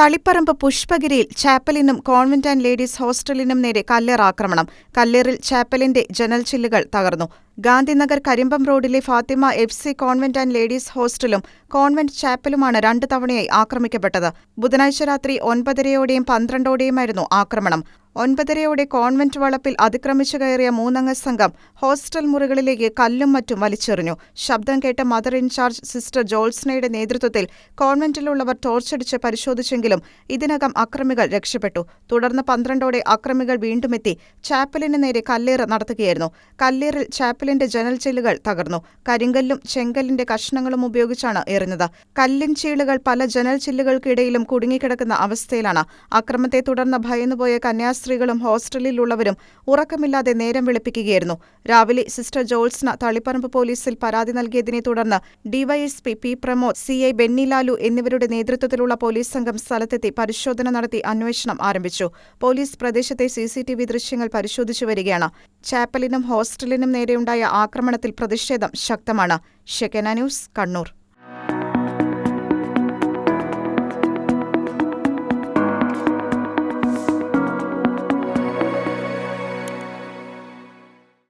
തളിപ്പറമ്പ് പുഷ്പഗിരിയിൽ ചാപ്പലിനും convent and ladies ഹോസ്റ്റലിനും നേരെ കല്ലേറാക്രമണം കല്ലേറിൽ ചാപ്പലിന്റെ ജനൽചില്ലുകൾ തകർന്നു. ഗാന്ധിനഗർ കരിമ്പം റോഡിലെ Fatima F C convent and ladies ഹോസ്റ്റലും convent ചാപ്പലുമാണ് രണ്ടു തവണയായി ആക്രമിക്കപ്പെട്ടത്. ബുധനാഴ്ച രാത്രി ഒൻപതരയോടെയും പന്ത്രണ്ടോടെയുമായിരുന്നു ആക്രമണം. ഒൻപതരയോടെ കോൺവെന്റ് വളപ്പിൽ അതിക്രമിച്ചു കയറിയ മൂന്നംഗ സംഘം ഹോസ്റ്റൽ മുറികളിലേക്ക് കല്ലും മറ്റും വലിച്ചെറിഞ്ഞു. ശബ്ദം കേട്ട മദർ ഇൻചാർജ് സിസ്റ്റർ ജോൾസ്നയുടെ നേതൃത്വത്തിൽ കോൺവെന്റിലുള്ളവർ ടോർച്ചടിച്ച് പരിശോധിച്ചെങ്കിലും ഇതിനകം അക്രമികൾ രക്ഷപ്പെട്ടു. തുടർന്ന് പന്ത്രണ്ടോടെ അക്രമികൾ വീണ്ടുമെത്തി. ചാപ്പലിന് നേരെ കല്ലേറ് നടത്തുകയായിരുന്നു. കല്ലേറിൽ ചാപ്പലിന്റെ ജനൽ ചില്ലുകൾ തകർന്നു. കരിങ്കല്ലും ചെങ്കല്ലിന്റെ കഷ്ണങ്ങളും ഉപയോഗിച്ചാണ് എറിഞ്ഞത്. കല്ലിൻ ചീളുകൾ പല ജനൽ ചില്ലുകൾക്കിടയിലും കുടുങ്ങിക്കിടക്കുന്ന അവസ്ഥയിലാണ്. അക്രമത്തെ തുടർന്ന് ഭയന്നുപോയ കന്യാസ്ത്രീകളും ഹോസ്റ്റലിലുള്ളവരും ഉറക്കമില്ലാതെ നേരം വെളുപ്പിക്കുകയായിരുന്നു. രാവിലെ സിസ്റ്റർ ജോൾസ്ന തളിപ്പറമ്പ് പോലീസിൽ പരാതി നൽകിയതിനെ തുടർന്ന് DYSP P Pramod C I Bennilal എന്നിവരുടെ നേതൃത്വത്തിലുള്ള പോലീസ് സംഘം സ്ഥലത്തെത്തി പരിശോധന നടത്തി അന്വേഷണം ആരംഭിച്ചു. പോലീസ് പ്രദേശത്തെ സിസിടിവി ദൃശ്യങ്ങൾ പരിശോധിച്ചു വരികയാണ്. ചാപ്പലിനും ഹോസ്റ്റലിനും നേരെയുണ്ടായ ആക്രമണത്തിൽ പ്രതിഷേധം ശക്തമാണ്. Shekinah news Kannur.